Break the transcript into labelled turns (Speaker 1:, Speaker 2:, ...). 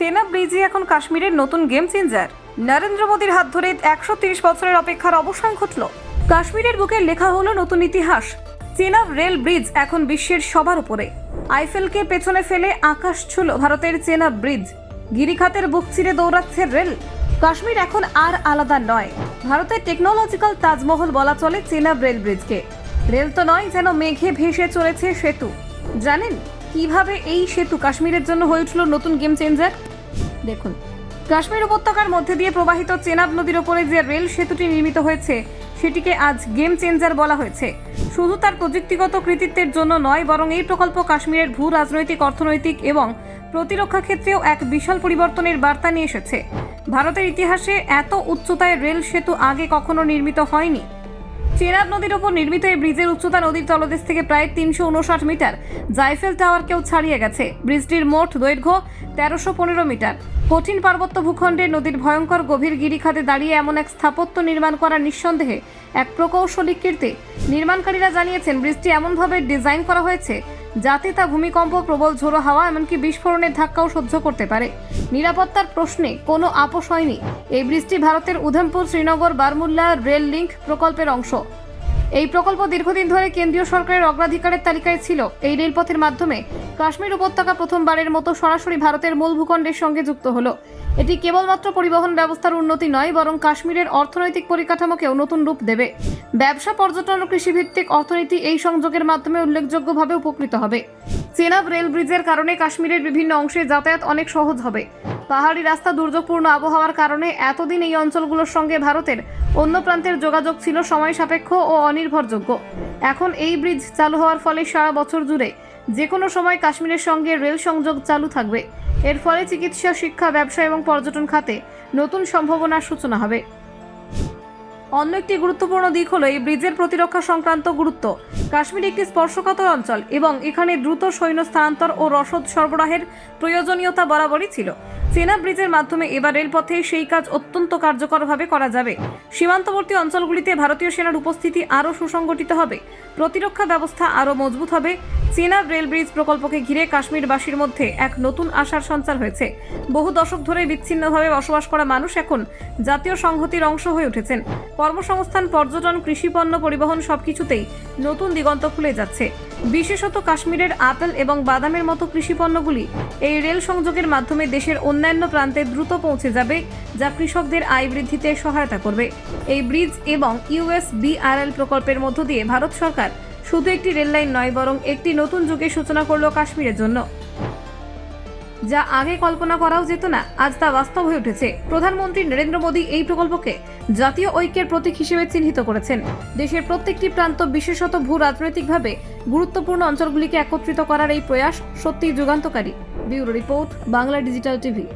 Speaker 1: চেনা ব্রিজই এখন কাশ্মীরের নতুন গেম চেঞ্জার। নরেন্দ্র মোদীর হাত ধরে একশো বছরের অপেক্ষার অবসান ঘটল। কাশ্মীরের বুকে লেখা হলো নতুন ইতিহাস। চেনাব রেল ব্রিজ এখন বিশ্বের সবার উপরে। আইফেলকে পেছনে ফেলে আকাশ ছুল ভারতের চেনাব ব্রিজ। গিরিখাতের বুক চিরে দৌড়াচ্ছে রেল। কাশ্মীর এখন আর আলাদা নয়। ভারতের টেকনোলজিক্যাল তাজমহল বলা চলে চেনাব রেল ব্রিজকে। রেল তো নয় যেন মেঘে ভেসে চলেছে সেতু। জানেন কীভাবে এই সেতু কাশ্মীরের জন্য হয়ে উঠল নতুন গেম চেঞ্জার? দেখুন, কাশ্মীর উপত্যকার মধ্যে দিয়ে প্রবাহিত চেনাব নদীর ওপরে যে রেল সেতুটি নির্মিত হয়েছে, সেটিকে আজ গেম চেঞ্জার বলা হয়েছে। শুধু তার প্রযুক্তিগত কৃতিত্বের জন্য নয়, বরং এই প্রকল্প কাশ্মীরের ভূ রাজনৈতিক, অর্থনৈতিক এবং প্রতিরক্ষা ক্ষেত্রেও এক বিশাল পরিবর্তনের বার্তা নিয়ে এসেছে। ভারতের ইতিহাসে এত উচ্চতায় রেল সেতু আগে কখনো নির্মিত হয়নি। চেনাব নদীর ওপর নির্মিত এই ব্রিজের উচ্চতা নদীর তলদেশ থেকে প্রায় তিনশো উনষাট মিটার। জাইফেল টাওয়ারকেও ছাড়িয়ে গেছে। ব্রিজটির মোট দৈর্ঘ্য তেরোশো পনেরো মিটার। কঠিন পার্বত্য ভূখণ্ডে নদীর ভয়ঙ্কর গভীর গিরিখাতে দাঁড়িয়ে এমন এক স্থাপত্য নির্মাণ করা নিঃসন্দেহে এক প্রকৌশলী কীর্তি। নির্মাণকারীরা জানিয়েছেন, ব্রিজটি এমনভাবে ডিজাইন করা হয়েছে যাতে তা ভূমিকম্প, প্রবল ঝোড়ো হাওয়া এমনকি বিস্ফোরণের ধাক্কাও সহ্য করতে পারে। নিরাপত্তার প্রশ্নে কোনো আপোষ হয়নি। এই বৃষ্টি ভারতের উধমপুর, শ্রীনগর, বারমুল্লা রেল লিঙ্ক প্রকল্পের অংশ। এই প্রকল্প দীর্ঘদিন ধরে কেন্দ্রীয় সরকারের অগ্রাধিকারের তালিকায় ছিল। এই রেলপথের মাধ্যমে কাশ্মীর উপত্যকা প্রথমবারের মতো সরাসরি ভারতের মূল ভূখণ্ডের সঙ্গে যুক্ত হলো। এটি কেবলমাত্র পরিবহন ব্যবস্থার উন্নতি নয়, বরং কাশ্মীরের অর্থনৈতিক পরিকাঠামোকেও নতুন রূপ দেবে। ব্যবসা, পর্যটন ও কৃষিভিত্তিক অর্থনীতি এই সংযোগের মাধ্যমে উল্লেখযোগ্যভাবে উপকৃত হবে। চেনাব রেল ব্রিজের কারণে কাশ্মীরের বিভিন্ন অংশে যাতায়াত অনেক সহজ হবে। পাহাড়ি রাস্তা দুর্যোগপূর্ণ আবহাওয়ার কারণে এতদিন এই অঞ্চলগুলোর সঙ্গে ভারতের অন্য প্রান্তের যোগাযোগ ছিল সময় সাপেক্ষ ও অনির্ভরযোগ্য। এখন এই ব্রিজ চালু হওয়ার ফলে সারা বছর জুড়ে যে কোনো সময় কাশ্মীরের সঙ্গে রেল সংযোগ চালু থাকবে। এর ফলে চিকিৎসা, শিক্ষা, ব্যবসা এবং পর্যটন খাতে নতুন সম্ভাবনার সূচনা হবে। অন্য একটি গুরুত্বপূর্ণ দিক হলো এই ব্রিজের প্রতিরক্ষা সংক্রান্ত গুরুত্ব। কাশ্মীর একটি স্পর্শকাতর অঞ্চল এবং এখানে দ্রুত সৈন্য স্থানান্তর ও রসদ সরবরাহের প্রয়োজনীয়তা বরাবরই ছিল। চেনা ব্রিজের মাধ্যমে এবার রেলপথে সেই কাজ অত্যন্ত কার্যকরভাবে করা যাবে। সীমান্তবর্তী অঞ্চলগুলিতে ভারতীয় সেনার উপস্থিতি আরও সুসংগঠিত হবে। প্রতিরক্ষা ব্যবস্থা আরও মজবুত হবে। চেনাব রেল ব্রিজ প্রকল্পকে ঘিরে কাশ্মীরবাসীর মধ্যে এক নতুন আশার সঞ্চার হয়েছে। বহু দশক ধরে বিচ্ছিন্নভাবে বসবাস করা মানুষ এখন জাতীয় সংহতির অংশ হয়ে উঠেছেন। কর্মসংস্থান, পর্যটন কৃষিপণ্য পরিবহন সবকিছুতেই নতুন দিগন্ত খুলে যাচ্ছে। বিশেষত কাশ্মীরের আপেল এবং বাদামের মতো কৃষিপণ্যগুলি এই রেল সংযোগের মাধ্যমে দেশের অন্যান্য প্রান্তে দ্রুত পৌঁছে যাবে, যা কৃষকদের আয় বৃদ্ধিতে সহায়তা করবে। এই ব্রিজ এবং ইউএস বিআরএল প্রকল্পের মধ্য দিয়ে ভারত সরকার শুধু একটি রেললাইন নয়, বরং একটি নতুন যুগের সূচনা করল কাশ্মীরের জন্য। যা আগে কল্পনা করাও যেত না, আজ তা বাস্তব হয়ে উঠেছে। প্রধানমন্ত্রী নরেন্দ্র মোদী এই প্রকল্পকে জাতীয় ঐক্যের প্রতীক হিসেবে চিহ্নিত করেছেন। দেশের প্রত্যেকটি প্রান্ত বিশেষত ভূ রাজনৈতিকভাবে গুরুত্বপূর্ণ অঞ্চলগুলিকে একত্রিত করার এই প্রয়াস সত্যিই যুগান্তকারী। Bureau report, Bangla digital TV.